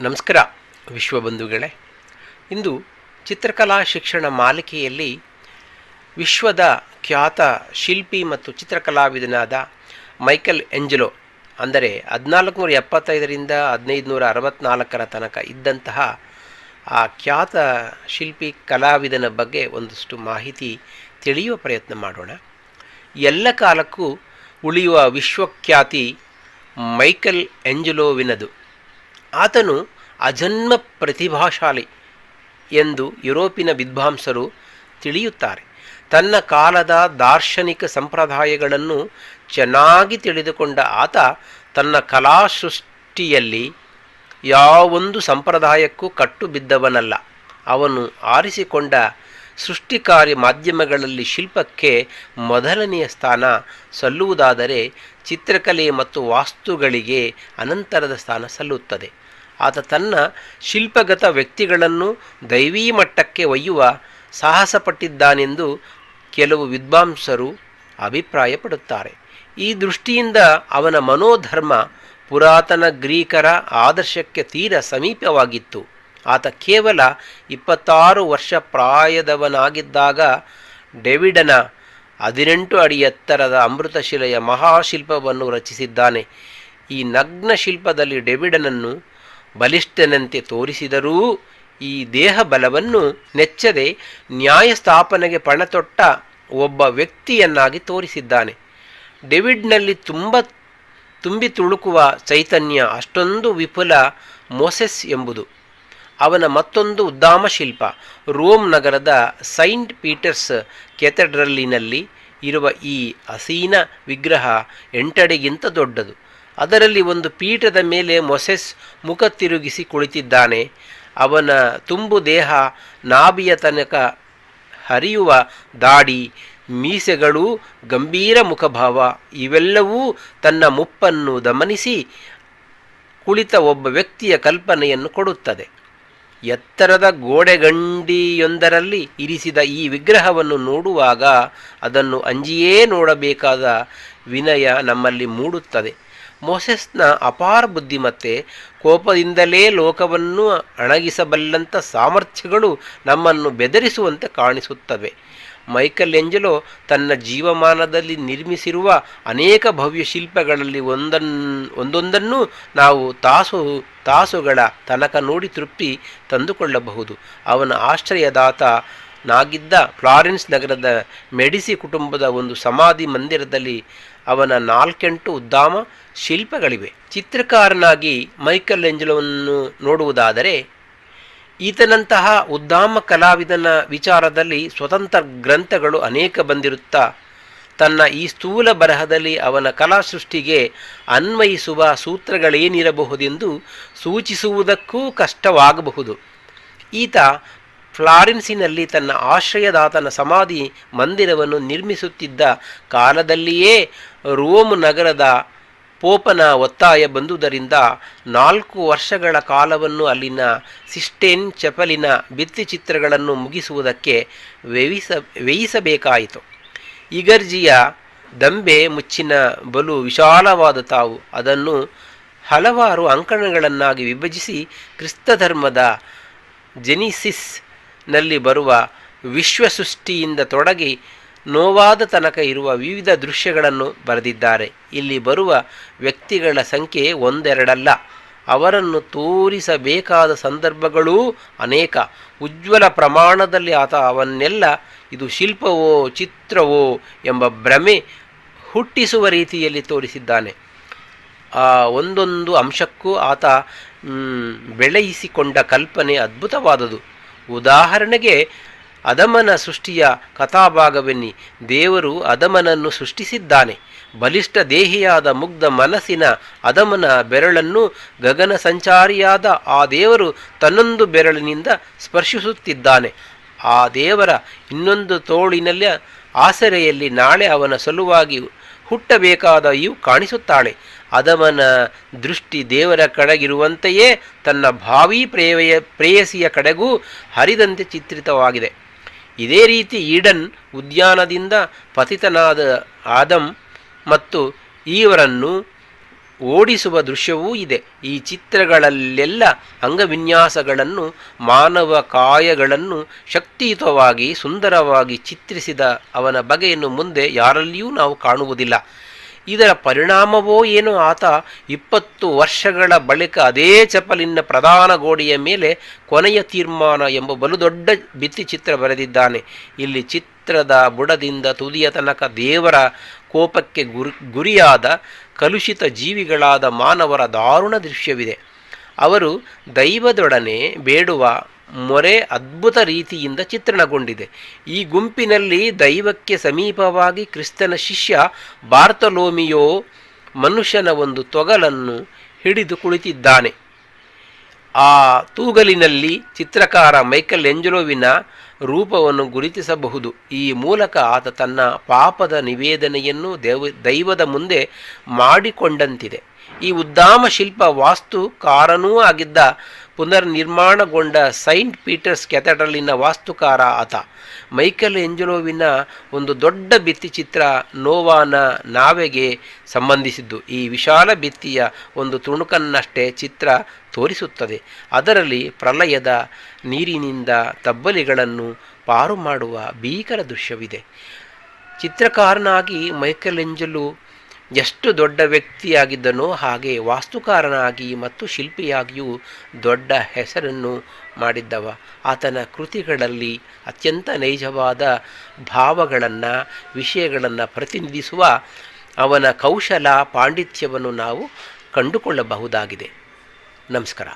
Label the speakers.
Speaker 1: ನಮಸ್ಕಾರ ವಿಶ್ವಬಂಧುಗಳೇ ಇಂದು ಚಿತ್ರಕಲಾ ಶಿಕ್ಷಣ ಮಾಲಿಕೆಯಲ್ಲಿ ವಿಶ್ವದ ಖ್ಯಾತ ಶಿಲ್ಪಿ ಮತ್ತು ಚಿತ್ರಕಲಾವಿದನಾದ ಮೈಕಲ್ ಎಂಜಲೋ, ಅಂದರೆ ಹದಿನಾಲ್ಕು ನೂರ ಎಪ್ಪತ್ತೈದರಿಂದ ಹದಿನೈದು ನೂರ ಅರವತ್ತ್ನಾಲ್ಕರ ತನಕ ಇದ್ದಂತಹ ಆ ಖ್ಯಾತ ಶಿಲ್ಪಿ ಕಲಾವಿದನ ಬಗ್ಗೆ ಒಂದಷ್ಟು ಮಾಹಿತಿ ತಿಳಿಯುವ ಪ್ರಯತ್ನ ಮಾಡೋಣ. ಎಲ್ಲ ಕಾಲಕ್ಕೂ ಉಳಿಯುವ ವಿಶ್ವಖ್ಯಾತಿ ಮೈಕಲ್ ಎಂಜಲೋವಿನದು. ಆತನು ಅಜನ್ಮ ಪ್ರತಿಭಾಶಾಲಿ ಎಂದು ಯುರೋಪಿನ ವಿದ್ವಾಂಸರು ತಿಳಿಯುತ್ತಾರೆ. ತನ್ನ ಕಾಲದ ದಾರ್ಶನಿಕ ಸಂಪ್ರದಾಯಗಳನ್ನು ಚೆನ್ನಾಗಿ ತಿಳಿದುಕೊಂಡ ಆತ ತನ್ನ ಕಲಾ ಸೃಷ್ಟಿಯಲ್ಲಿ ಯಾವೊಂದು ಸಂಪ್ರದಾಯಕ್ಕೂ ಕಟ್ಟು ಬಿದ್ದವನಲ್ಲ ಅವನು ಆರಿಸಿಕೊಂಡ ಸೃಷ್ಟಿಕಾರಿ ಮಾಧ್ಯಮಗಳಲ್ಲಿ ಶಿಲ್ಪಕ್ಕೆ ಮೊದಲನೆಯ ಸ್ಥಾನ ಸಲ್ಲುವುದಾದರೆ ಚಿತ್ರಕಲೆ ಮತ್ತು ವಾಸ್ತುಗಳಿಗೆ ಅನಂತರದ ಸ್ಥಾನ ಸಲ್ಲುತ್ತದೆ. ಆತ ತನ್ನ ಶಿಲ್ಪಗತ ವ್ಯಕ್ತಿಗಳನ್ನು ದೈವೀ ಮಟ್ಟಕ್ಕೆ ಒಯ್ಯುವ ಸಾಹಸಪಟ್ಟಿದ್ದಾನೆಂದು ಕೆಲವು ವಿದ್ವಾಂಸರು ಅಭಿಪ್ರಾಯಪಡುತ್ತಾರೆ. ಈ ದೃಷ್ಟಿಯಿಂದ ಅವನ ಮನೋಧರ್ಮ ಪುರಾತನ ಗ್ರೀಕರ ಆದರ್ಶಕ್ಕೆ ತೀರ ಸಮೀಪವಾಗಿತ್ತು. ಆತ ಕೇವಲ ಇಪ್ಪತ್ತಾರು ವರ್ಷ ಪ್ರಾಯದವನಾಗಿದ್ದಾಗ ಡೆವಿಡನ ಹದಿನೆಂಟು ಅಡಿ ಎತ್ತರದ ಅಮೃತಶಿಲೆಯ ಮಹಾಶಿಲ್ಪವನ್ನು ರಚಿಸಿದ್ದಾನೆ. ಈ ನಗ್ನ ಶಿಲ್ಪದಲ್ಲಿ ಡೆವಿಡನನ್ನು ಬಲಿಷ್ಠನಂತೆ ತೋರಿಸಿದರೂ ಈ ದೇಹ ಬಲವನ್ನು ನೆಚ್ಚದೆ ನ್ಯಾಯ ಸ್ಥಾಪನೆಗೆ ಪಣತೊಟ್ಟ ಒಬ್ಬ ವ್ಯಕ್ತಿಯನ್ನಾಗಿ ತೋರಿಸಿದ್ದಾನೆ. ಡೆವಿಡ್ನಲ್ಲಿ ತುಂಬ ತುಂಬಿ ತುಳುಕುವ ಚೈತನ್ಯ ಅಷ್ಟೊಂದು ವಿಪುಲ ಮೋಸೆಸ್ ಎಂಬುದು. ಅವನ ಮತ್ತೊಂದು ಉದ್ದಾಮ ಶಿಲ್ಪ ರೋಮ್ ನಗರದ ಸೈಂಟ್ ಪೀಟರ್ಸ್ ಕೆಥೆಡ್ರಲ್ಲಿನಲ್ಲಿ ಇರುವ ಈ ಅಸೀನ ವಿಗ್ರಹ ಎಂಟಡೆಗಿಂತ ದೊಡ್ಡದು. ಅದರಲ್ಲಿ ಒಂದು ಪೀಠದ ಮೇಲೆ ಮೊಸೆಸ್ ಮುಖ ತಿರುಗಿಸಿ ಕುಳಿತಿದ್ದಾನೆ. ಅವನ ತುಂಬು ದೇಹ ನಾಭಿಯ ತನಕ ಹರಿಯುವ ದಾಡಿ, ಮೀಸೆಗಳು, ಗಂಭೀರ ಮುಖಭಾವ, ಇವೆಲ್ಲವೂ ತನ್ನ ಮುಪ್ಪನ್ನು ದಮನಿಸಿ ಕುಳಿತ ಒಬ್ಬ ವ್ಯಕ್ತಿಯ ಕಲ್ಪನೆಯನ್ನು ಕೊಡುತ್ತದೆ. ಎತ್ತರದ ಗೋಡೆಗಂಡಿಯೊಂದರಲ್ಲಿ ಇರಿಸಿದ ಈ ವಿಗ್ರಹವನ್ನು ನೋಡುವಾಗ ಅದನ್ನು ಅಂಜಿಯೇ ನೋಡಬೇಕಾದ ವಿನಯ ನಮ್ಮಲ್ಲಿ ಮೂಡುತ್ತದೆ. ಮೋಸೆಸ್ನ ಅಪಾರ ಬುದ್ಧಿಮತ್ತೆ, ಕೋಪದಿಂದಲೇ ಲೋಕವನ್ನು ಅಣಗಿಸಬಲ್ಲಂಥ ಸಾಮರ್ಥ್ಯಗಳು ನಮ್ಮನ್ನು ಬೆದರಿಸುವಂತೆ ಕಾಣಿಸುತ್ತವೆ. ಮೈಕಲ್ ಎಂಜಲೋ ತನ್ನ ಜೀವಮಾನದಲ್ಲಿ ನಿರ್ಮಿಸಿರುವ ಅನೇಕ ಭವ್ಯ ಶಿಲ್ಪಗಳಲ್ಲಿ ಒಂದನ್, ಒಂದೊಂದನ್ನು ನಾವು ತಾಸು, ತಾಸುಗಳ ತನಕ ನೋಡಿ ತೃಪ್ತಿ ತಂದುಕೊಳ್ಳಬಹುದು. ಅವನ ಆಶ್ರಯದಾತ ನಾಗಿದ್ದ ಫ್ಲಾರೆನ್ಸ್ ನಗರದ ಮೆಡಿಸಿ ಕುಟುಂಬದ ಒಂದು ಸಮಾಧಿ ಮಂದಿರದಲ್ಲಿ ಅವನ ನಾಲ್ಕೆಂಟು ಉದ್ದಾಮ ಶಿಲ್ಪಗಳಿವೆ. ಚಿತ್ರಕಾರನಾಗಿ ಮೈಕಲ್ ಎಂಜಲೋವನ್ನು ನೋಡುವುದಾದರೆ, ಈತನಂತಹ ಉದ್ದಾಮ ಕಲಾವಿದನ ವಿಚಾರದಲ್ಲಿ ಸ್ವತಂತ್ರ ಗ್ರಂಥಗಳು ಅನೇಕ ಬಂದಿರುತ್ತಾ, ತನ್ನ ಈ ಸ್ಥೂಲ ಬರಹದಲ್ಲಿ ಅವನ ಕಲಾ ಸೃಷ್ಟಿಗೆ ಅನ್ವಯಿಸುವ ಸೂತ್ರಗಳೇನಿರಬಹುದೆಂದು ಸೂಚಿಸುವುದಕ್ಕೂ ಕಷ್ಟವಾಗಬಹುದು. ಈತ ಫ್ಲಾರೆನ್ಸಿನಲ್ಲಿ ತನ್ನ ಆಶ್ರಯದಾತನ ಸಮಾಧಿ ಮಂದಿರವನ್ನು ನಿರ್ಮಿಸುತ್ತಿದ್ದ ಕಾಲದಲ್ಲಿಯೇ ರೋಮ್ ನಗರದ ಪೋಪನ ಒತ್ತಾಯ ಬಂದುದರಿಂದ ನಾಲ್ಕು ವರ್ಷಗಳ ಕಾಲವನ್ನು ಅಲ್ಲಿನ ಸಿಸ್ಟೇನ್ ಚಪಲಿನ ಭಿತ್ತಿಚಿತ್ರಗಳನ್ನು ಮುಗಿಸುವುದಕ್ಕೆ ವ್ಯಯಿಸ ವ್ಯಯಿಸಬೇಕಾಯಿತು. ಇಗರ್ಜಿಯ ದಂಬೆ ಮುಚ್ಚಿನ ಬಲು ವಿಶಾಲವಾದ ತಾವು. ಅದನ್ನು ಹಲವಾರು ಅಂಕಣಗಳನ್ನಾಗಿ ವಿಭಜಿಸಿ ಕ್ರಿಸ್ತಧರ್ಮದ ಜೆನಿಸಿಸ್ನಲ್ಲಿ ಬರುವ ವಿಶ್ವಸೃಷ್ಟಿಯಿಂದ ತೊಡಗಿ ನೋವಾದ ತನಕ ಇರುವ ವಿವಿಧ ದೃಶ್ಯಗಳನ್ನು ಬರೆದಿದ್ದಾರೆ. ಇಲ್ಲಿ ಬರುವ ವ್ಯಕ್ತಿಗಳ ಸಂಖ್ಯೆ ಒಂದೆರಡಲ್ಲ. ಅವರನ್ನು ತೋರಿಸಬೇಕಾದ ಸಂದರ್ಭಗಳೂ ಅನೇಕ. ಉಜ್ವಲ ಪ್ರಮಾಣದಲ್ಲಿ ಆತ ಅವನ್ನೆಲ್ಲ, ಇದು ಶಿಲ್ಪವೋ, ಚಿತ್ರವೋ ಎಂಬ ಭ್ರಮೆ ಹುಟ್ಟಿಸುವ ರೀತಿಯಲ್ಲಿ ತೋರಿಸಿದ್ದಾನೆ. ಆ ಒಂದೊಂದು ಅಂಶಕ್ಕೂ ಆತ ಬೆಳೆಯಿಸಿಕೊಂಡ ಕಲ್ಪನೆ ಅದ್ಭುತವಾದುದು. ಉದಾಹರಣೆಗೆ ಅದಮನ ಸೃಷ್ಟಿಯ ಕಥಾಭಾಗವೆನ್ನಿ. ದೇವರು ಅದಮನನ್ನು ಸೃಷ್ಟಿಸಿದ್ದಾನೆ. ಬಲಿಷ್ಠ ದೇಹಿಯಾದ ಮುಗ್ಧ ಮನಸ್ಸಿನ ಅದಮನ ಬೆರಳನ್ನು ಗಗನ ಸಂಚಾರಿಯಾದ ಆ ದೇವರು ತನ್ನೊಂದು ಬೆರಳಿನಿಂದ ಸ್ಪರ್ಶಿಸುತ್ತಿದ್ದಾನೆ. ಆ ದೇವರ ಇನ್ನೊಂದು ತೋಳಿನಲ್ಲಿ ಆಸರೆಯಲ್ಲಿ ನಾಳೆ ಅವನ ಸಲುವಾಗಿ ಹುಟ್ಟಬೇಕಾದ ಇವು ಕಾಣಿಸುತ್ತಾಳೆ. ಅದಮನ ದೃಷ್ಟಿ ದೇವರ ಕಡೆಗಿರುವಂತೆಯೇ ತನ್ನ ಭಾವಿ ಪ್ರೇಯ ಪ್ರೇಯಸಿಯ ಕಡೆಗೂ ಹರಿದಂತೆ ಚಿತ್ರಿತವಾಗಿದೆ. ಇದೇ ರೀತಿ ಈಡನ್ ಉದ್ಯಾನದಿಂದ ಪತಿತನಾದ ಆದಮ್ ಮತ್ತು ಈವರನ್ನು ಓಡಿಸುವ ದೃಶ್ಯವೂ ಇದೆ. ಈ ಚಿತ್ರಗಳಲ್ಲೆಲ್ಲ ಅಂಗವಿನ್ಯಾಸಗಳನ್ನು, ಮಾನವ ಕಾಯಗಳನ್ನು ಶಕ್ತಿಯುತವಾಗಿ ಸುಂದರವಾಗಿ ಚಿತ್ರಿಸಿದ ಅವನ ಬಗೆಯನ್ನು ಮುಂದೆ ಯಾರಲ್ಲಿಯೂ ನಾವು ಕಾಣುವುದಿಲ್ಲ. ಇದರ ಪರಿಣಾಮವೋ ಏನೋ ಆತ ಇಪ್ಪತ್ತು ವರ್ಷಗಳ ಬಳಿಕ ಅದೇ ಚಪಲಿನ ಪ್ರಧಾನ ಗೋಡೆಯ ಮೇಲೆ ಕೊನೆಯ ತೀರ್ಮಾನ ಎಂಬ ಬಲು ದೊಡ್ಡ ಭಿತ್ತಿಚಿತ್ರ ಬರೆದಿದ್ದಾನೆ. ಇಲ್ಲಿ ಚಿತ್ರದ ಬುಡದಿಂದ ತುದಿಯ ತನಕ ದೇವರ ಕೋಪಕ್ಕೆ ಗುರಿ, ಗುರಿಯಾದ ಕಲುಷಿತ ಜೀವಿಗಳಾದ ಮಾನವರ ದಾರುಣ ದೃಶ್ಯವಿದೆ. ಅವರು ದೈವದೊಡನೆ ಬೇಡುವ ಮೊರೆ ಅದ್ಭುತ ರೀತಿಯಿಂದ ಚಿತ್ರಣಗೊಂಡಿದೆ. ಈ ಗುಂಪಿನಲ್ಲಿ ದೈವಕ್ಕೆ ಸಮೀಪವಾಗಿ ಕ್ರಿಸ್ತನ ಶಿಷ್ಯ ಬಾರ್ತಲೋಮಿಯೋ ಮನುಷ್ಯನ ಒಂದು ತೊಗಲನ್ನು ಹಿಡಿದು ಕುಳಿತಿದ್ದಾನೆ. ಆ ತೂಗಲಿನಲ್ಲಿ ಚಿತ್ರಕಾರ ಮೈಕಲ್ ಎಂಜಲೋವಿನ ರೂಪವನ್ನು ಗುರುತಿಸಬಹುದು. ಈ ಮೂಲಕ ಆತ ತನ್ನ ಪಾಪದ ನಿವೇದನೆಯನ್ನು ದೇವ, ದೈವದ ಮುಂದೆ ಮಾಡಿಕೊಂಡಂತಿದೆ. ಈ ಉದ್ದಾಮ ಶಿಲ್ಪ ವಾಸ್ತುಕಾರನೂ ಆಗಿದ್ದ ಪುನರ್ನಿರ್ಮಾಣಗೊಂಡ ಸೈಂಟ್ ಪೀಟರ್ಸ್ ಕ್ಯಾಥೆಡ್ರಲಿನ ವಾಸ್ತುಕಾರ ಆತ ಮೈಕಲ್ ಎಂಜಲೋವಿನ ಒಂದು ದೊಡ್ಡ ಭಿತ್ತಿಚಿತ್ರ ನೋವಾನ ನಾವೆಗೆ ಸಂಬಂಧಿಸಿದ್ದು. ಈ ವಿಶಾಲ ಭಿತ್ತಿಯ ಒಂದು ತುಣುಕನ್ನಷ್ಟೇ ಚಿತ್ರ ತೋರಿಸುತ್ತದೆ. ಅದರಲ್ಲಿ ಪ್ರಲಯದ ನೀರಿನಿಂದ ತಬ್ಬಲಿಗಳನ್ನು ಪಾರು ಮಾಡುವ ಭೀಕರ ದೃಶ್ಯವಿದೆ. ಚಿತ್ರಕಾರನಾಗಿ ಮೈಕೆಲ್ ಎಂಜಲು ಎಷ್ಟು ದೊಡ್ಡ ವ್ಯಕ್ತಿಯಾಗಿದ್ದನೋ ಹಾಗೆ ವಾಸ್ತುಕಾರನಾಗಿ ಮತ್ತು ಶಿಲ್ಪಿಯಾಗಿಯೂ ದೊಡ್ಡ ಹೆಸರನ್ನು ಮಾಡಿದ್ದವ. ಆತನ ಕೃತಿಗಳಲ್ಲಿ ಅತ್ಯಂತ ನೈಜವಾದ ಭಾವಗಳನ್ನು, ವಿಷಯಗಳನ್ನು ಪ್ರತಿನಿಧಿಸುವ ಅವನ ಕೌಶಲ ಪಾಂಡಿತ್ಯವನ್ನು ನಾವು ಕಂಡುಕೊಳ್ಳಬಹುದಾಗಿದೆ. ನಮಸ್ಕಾರ.